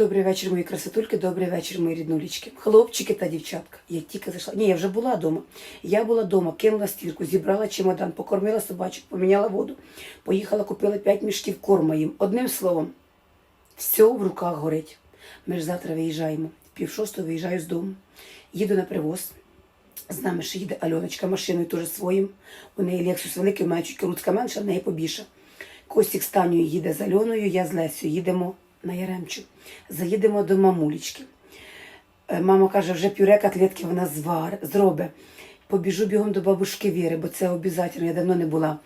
Добрий вечір, мої красотульки, добрий вечір, мої ріднулічки. Хлопчики та дівчатка. Я тільки зайшла. Ні, я вже була вдома. Я була вдома, кинула стірку, зібрала чемодан, покормила собачок, поміняла воду. Поїхала, купила 5 мішків корма їм. Одним словом, все в руках горить. Ми ж завтра виїжджаємо. Пів шостого виїжджаю з дому. Їду на привоз. З нами ще їде Альоночка машиною теж своїм. У неї Лексус великий, мене чуть рудська менша, в неї побільша. Костік з Танею їде з Альоною, я з Лесю їдемо на Яремчу. Заїдемо до мамулечки. Е, Мама каже, вже пюре котлетки вона звар, зробить. Побіжу бігом до бабушки Віри, бо це обов'язково, я давно не була.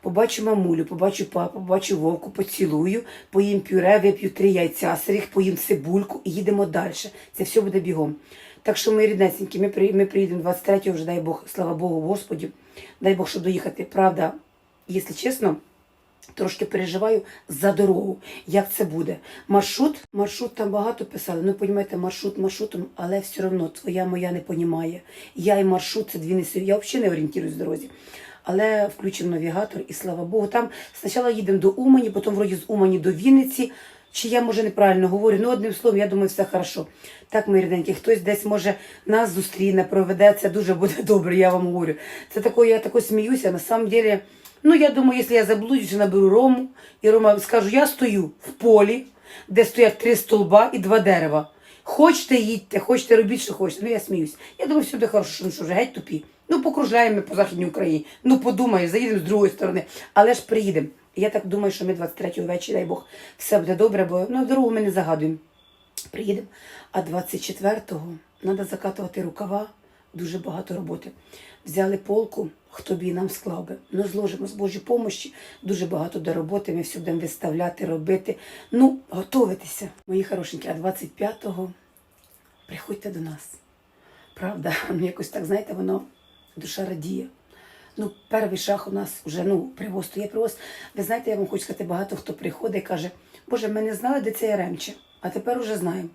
Побачу мамулю, побачу папу, побачу вовку, поцілую, поїм пюре, вип'ю три яйця, сирих, поїм цибульку і їдемо далі. Це все буде бігом. Так що ми ріднесенькі, ми, ми приїдемо 23-го, вже дай Бог, слава Богу, Господі. Дай Бог, щоб доїхати. Правда, якщо чесно, трошки переживаю за дорогу, як це буде. Маршрут, маршрут там багато писали. Ну, розумієте, маршрут маршрутом, але все одно твоя моя не понімає. Я і маршрут це дві не Я взагалі не орієнтуюсь в дорозі. Але включив навігатор, і слава Богу, там спочатку їдемо до Умані, потім вроді з Умані до Вінниці. Чи я може неправильно говорю? Ну, одним словом, я думаю, все хорошо. Так, мої рідненькі, хтось десь може нас зустріне, проведе, це дуже буде добре, я вам говорю. Це таке, я тако сміюся. На самом деле, ну я думаю, якщо я заблудюсь, наберу Рому, і Рома скажу, я стою в полі, де стоять три столба і два дерева. Хочете їдьте, хочете робіть, що хочете. Ну я сміюсь. Я думаю, все буде хорошо, ну, що вже геть тупі. Ну покружаємо по Західній Україні. Ну подумаєш, заїдемо з другої сторони. Але ж приїдемо. Я так думаю, що ми 23-го вечора, дай Бог, все буде добре, бо ну, дорогу ми не загадуємо. Приїдемо. А 24-го треба закатувати рукава, дуже багато роботи. Взяли полку, хто б її нам склав би. Ну, зложимо з Божої помощі, дуже багато до роботи. Ми все будемо виставляти, робити. Ну, готуватися, мої хорошенькі. А 25-го приходьте до нас. Правда, ну якось так, знаєте, воно душа радіє. Ну, перший шаг у нас вже ну, привоз, то є привоз. Ви знаєте, я вам хочу сказати, багато хто приходить і каже, Боже, ми не знали, де це Яремче, а тепер уже знаємо.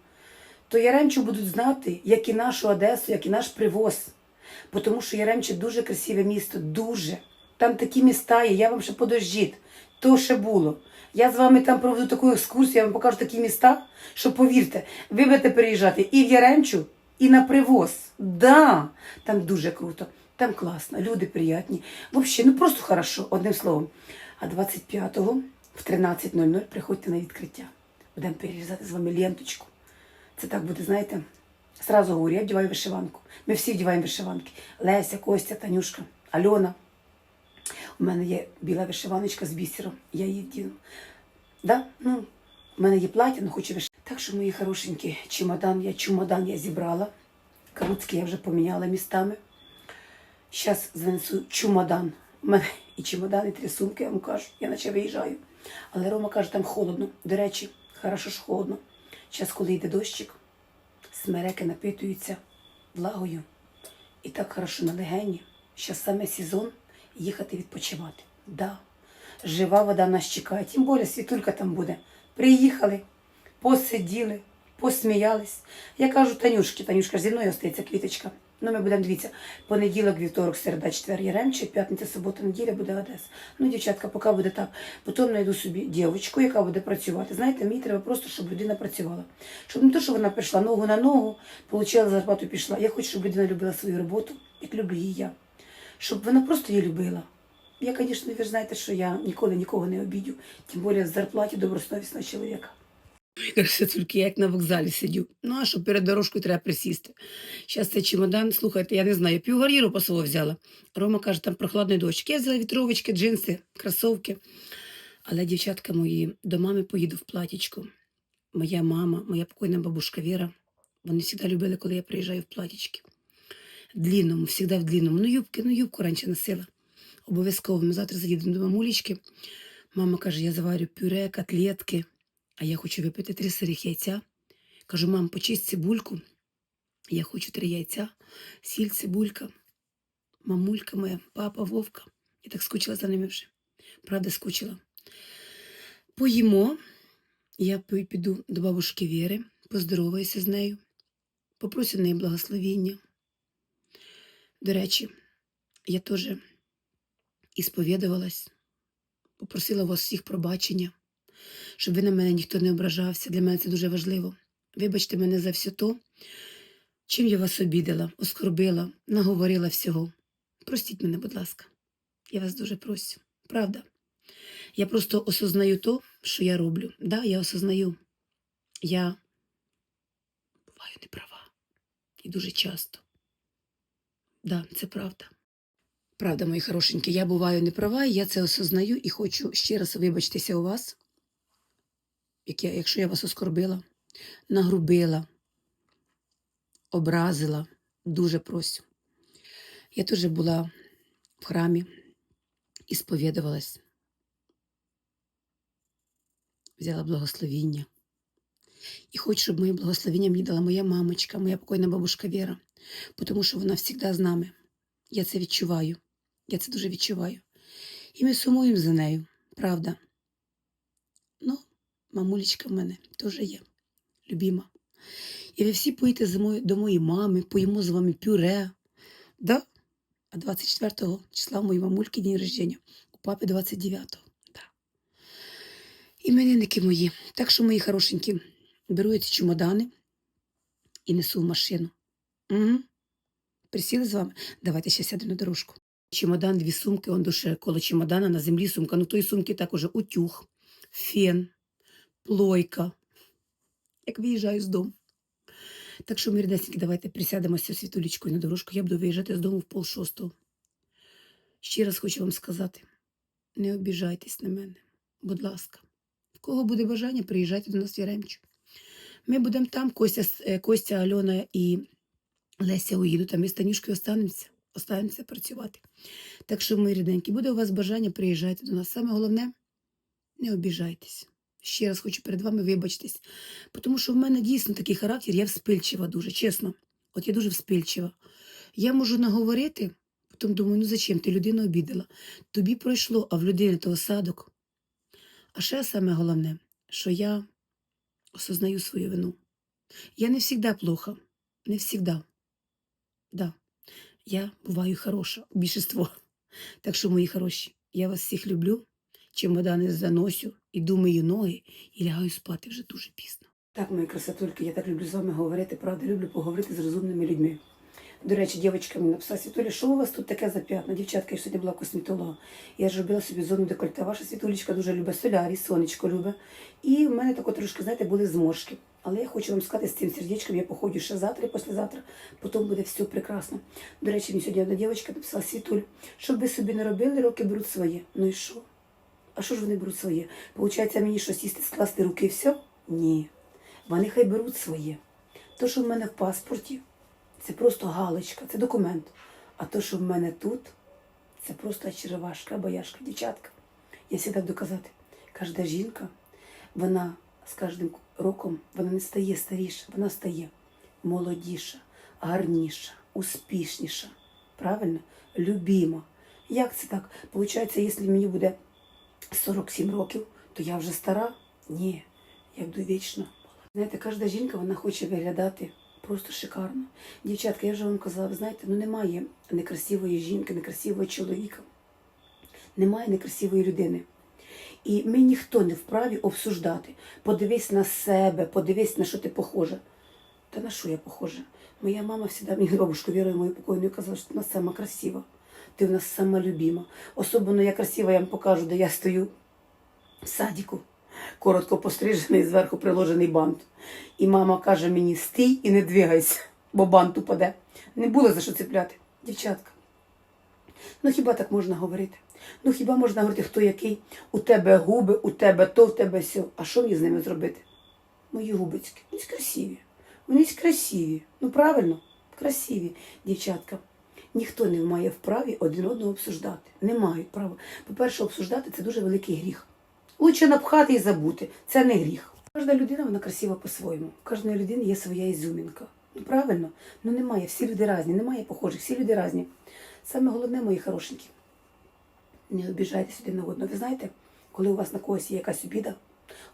То Яремчу будуть знати, як і нашу Одесу, як і наш привоз. Тому що Яремче дуже красиве місто, дуже. Там такі міста є, я вам ще подождіть. То ще було. Я з вами там проведу таку екскурсію, я вам покажу такі міста, що повірте, ви будете переїжджати і в Яремчу, і на привоз. Да, там дуже круто, там класно, люди приятні. Взагалі, ну просто хорошо, одним словом. А 25-го в 13.00 приходьте на відкриття. Будемо перерізати з вами ленточку. Це так буде, знаєте, сразу говорю, я вдіваю вишиванку. Ми всі вдіваємо вишиванки. Леся, Костя, Танюшка, Альона. У мене є біла вишиваночка з бісером, я її вдіну. Да? Ну, у мене є плаття, але хочу вишивати. Так що, мої хорошенькі, чемодан я, чемодан я зібрала. Каруцький я вже поміняла містами. Зараз занесу чемодан. У мене і чемодан, і три сумки, я вам кажу, я наче виїжджаю. Але Рома каже, там холодно. До речі, хорошо ж холодно. Зараз, коли йде дощик, смереки напитуються влагою. І так хорошо на легені. що саме сезон їхати відпочивати. Да. Жива вода нас чекає, тим більше світулька там буде. Приїхали, посиділи, посміялись. Я кажу Танюшки, Танюшка зі мною остається квіточка. Ну, ми будемо дивіться, понеділок, вівторок, середа, четвер, Яремче, п'ятниця, субота, неділя буде Одеса. Ну, дівчатка, поки буде так. Потім знайду собі дівчинку, яка буде працювати. Знаєте, мені треба просто, щоб людина працювала. Щоб не то, що вона прийшла ногу на ногу, отримала зарплату, пішла. Я хочу, щоб людина любила свою роботу, як люблю її я. Щоб вона просто її любила. Я, звісно, ви ж знаєте, що я ніколи нікого не обідю, тим більше з зарплаті добросовісного чоловіка. Все тільки як на вокзалі сидю. Ну, а що перед дорожкою треба присісти. Зараз цей чемодан, слухайте, я не знаю, півгаріру по село взяла. Рома каже, там прохладний дощ. Я взяла вітровочки, джинси, кросовки. Але, дівчатка мої, до мами поїду в платічку. Моя мама, моя покойна бабушка Віра, вони завжди любили, коли я приїжджаю в платічки. В длинному, завжди в длинному. Ну, юбки, ну юбку раніше носила. Обов'язково ми завтра заїдемо до мамулечки. Мама каже, я заварю пюре, котлетки, а я хочу випити три сирих яйця. Кажу, мам, почисть цибульку. Я хочу три яйця, сіль, цибулька, мамулька моя, папа, Вовка. Я так скучила за ними вже. Правда, скучила. Поїмо. Я піду до бабушки Віри, поздороваюся з нею, попрошу неї благословіння. До речі, я теж ісповідувалась, попросила вас всіх пробачення. Щоб ви на мене ніхто не ображався. Для мене це дуже важливо. Вибачте мене за все то, чим я вас обідала, оскорбила, наговорила всього. Простіть мене, будь ласка. Я вас дуже просю. Правда. Я просто осознаю то, що я роблю. Да, я осознаю. Я буваю неправа. І дуже часто. Да, це правда. Правда, мої хорошенькі, я буваю неправа, я це осознаю і хочу ще раз вибачитися у вас, як я, якщо я вас оскорбила, нагрубила, образила, дуже просю. Я теж була в храмі і сповідувалась, взяла благословіння. І хочу, щоб моє благословіння мені дала моя мамочка, моя покойна бабушка Віра, тому що вона завжди з нами. Я це відчуваю. Я це дуже відчуваю. І ми сумуємо за нею, правда. Ну, мамулечка в мене теж є, любима. І ви всі поїдете до моєї мами, поїмо з вами пюре. Да? А 24 числа в моїй мамульки день рождення, у папи 29-го. Да. Іменинники мої. Так що, мої хорошенькі, беру ці чемодани і несу в машину. Угу. Присіли з вами? Давайте ще сяду на дорожку. Чемодан, дві сумки, он душе коло чемодана на землі сумка. Ну, тої сумки так уже утюг, фен, плойка. Як виїжджаю з дому. Так що, ми, ріднесенькі, давайте присядемося світулічкою на дорожку. Я буду виїжджати з дому в пол шостого. Ще раз хочу вам сказати: не обіжайтесь на мене, будь ласка. В кого буде бажання, приїжджайте до нас в Яремчу. Ми будемо там, Костя, е, Костя, Альона і Леся уїдуть, а ми з Танюшкою останемося, останемося працювати. Так що, мої рідненькі, буде у вас бажання, приїжджайте до нас. Саме головне, не обіжайтесь. Ще раз хочу перед вами вибачитись, тому що в мене дійсно такий характер, я вспильчива дуже, чесно. От я дуже вспильчива. Я можу наговорити, потім думаю, ну зачем ти людину обідала? Тобі пройшло, а в людини то осадок. А ще саме головне, що я осознаю свою вину. Я не завжди плохо, не завжди. Да, я буваю хороша, більшіство. Так що, мої хороші, я вас всіх люблю, чемодани заносю, іду мию ноги і лягаю спати вже дуже пізно. Так, мої красотульки, я так люблю з вами говорити, правда, люблю поговорити з розумними людьми. До речі, дівчинка мені написала, Світуля, що у вас тут таке за п'ятна? Дівчатка, я ж сьогодні була косметолога. Я ж робила собі зону декольте. Ваша світулечка дуже любить солярі, сонечко любить. І в мене тако трошки, знаєте, були зморшки. Але я хочу вам сказати, з цим сердечком я походжу ще завтра і післязавтра, потім буде все прекрасно. До речі, мені сьогодні одна дівчинка написала, Світуль, щоб ви собі не робили, роки беруть своє. Ну і що? А що ж вони беруть своє? Получається, мені що сісти, скласти руки і все? Ні. Вони хай беруть своє. То, що в мене в паспорті, це просто галочка, це документ. А то, що в мене тут, це просто очаровашка, бояшка, дівчатка. Я завжди буду казати, кожна жінка, вона з кожним роком вона не стає старіша, вона стає молодіша, гарніша, успішніша. Правильно? Любима. Як це так? Получається, якщо мені буде 47 років, то я вже стара? Ні, я буду вічно. Знаєте, кожна жінка вона хоче виглядати просто шикарно. Дівчатка, я вже вам казала, знаєте, ну немає некрасивої жінки, некрасивого чоловіка, немає некрасивої людини. І ми ніхто не вправі обсуждати. Подивись на себе, подивись на що ти похожа. Та на що я похожа? Моя мама завжди мені бабушку Вірою мою покойною казала, що нас сама красива. Ти в нас сама любима. Особливо я красива, я вам покажу, де я стою в садіку, коротко пострижений, зверху приложений бант. І мама каже мені: стій і не двигайся, бо бант упаде. Не було за що цепляти. Дівчатка. Ну хіба так можна говорити? Ну хіба можна говорити, хто який? У тебе губи, у тебе то, в тебе сьо. А що мені з ними зробити? Мої губицькі, вони ж красиві. Вони красиві. Ну правильно, красиві, дівчатка. Ніхто не має вправі один одного обсуждати. Не мають права. По-перше, обсуждати це дуже великий гріх. Лучше напхати і забути. Це не гріх. Кожна людина вона красива по-своєму. Кожної людини є своя ізюмінка. Ну правильно? Ну немає. Всі люди різні, немає похожих, всі люди різні. Саме головне, мої хорошенькі, не обіжайтесь один на одного. Ви знаєте, коли у вас на когось є якась обіда,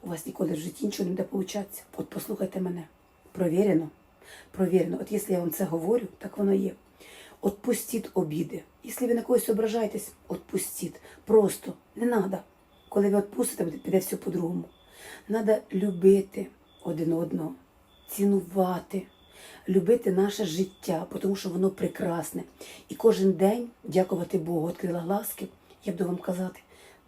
у вас ніколи в житті нічого не буде получатися. От послухайте мене. Провірено. Провірено. От якщо я вам це говорю, так воно є. Отпустіть обіди. Якщо ви на когось ображаєтесь, отпустіть. Просто не треба. Коли ви відпустите, піде все по-другому. Треба любити один одного, цінувати, любити наше життя, тому що воно прекрасне. І кожен день, дякувати Богу, відкрила глазки, я буду вам казати,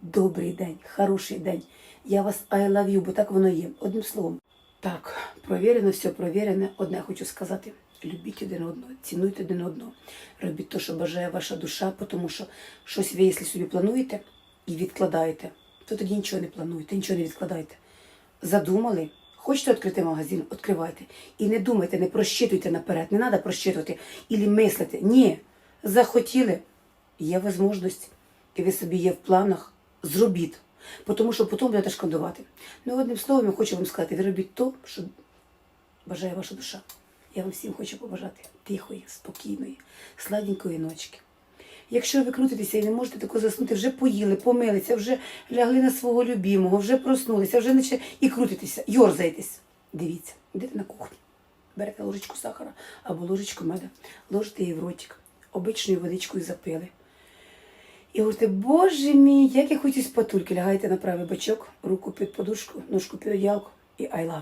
добрий день, хороший день. Я вас I love you, бо так воно є. Одним словом. Так, провірено, все провірене. Одне хочу сказати. Любіть один одного, цінуйте один одного, робіть те, що бажає ваша душа, тому що щось ви, якщо собі плануєте і відкладаєте, то тоді нічого не плануйте, нічого не відкладайте. Задумали, хочете відкрити магазин, відкривайте. І не думайте, не просчитуйте наперед, не треба просчитувати і мислити. Ні, захотіли, є можливість, і ви собі є в планах, зробіть. Тому що потім будете шкодувати. Ну, одним словом, я хочу вам сказати, ви робіть то, що бажає ваша душа. Я вам всім хочу побажати тихої, спокійної, сладенької ночки. Якщо ви крутитеся і не можете тако заснути, вже поїли, помилися, вже лягли на свого любимого, вже проснулися, вже наче і крутитеся, йорзаєтесь. Дивіться, йдете на кухню, берете ложечку сахара або ложечку меда, ложите її в ротик, обичною водичкою запили. І говорите, боже мій, як я хочу спатульки, лягаєте на правий бочок, руку під подушку, ножку під одіялку і love.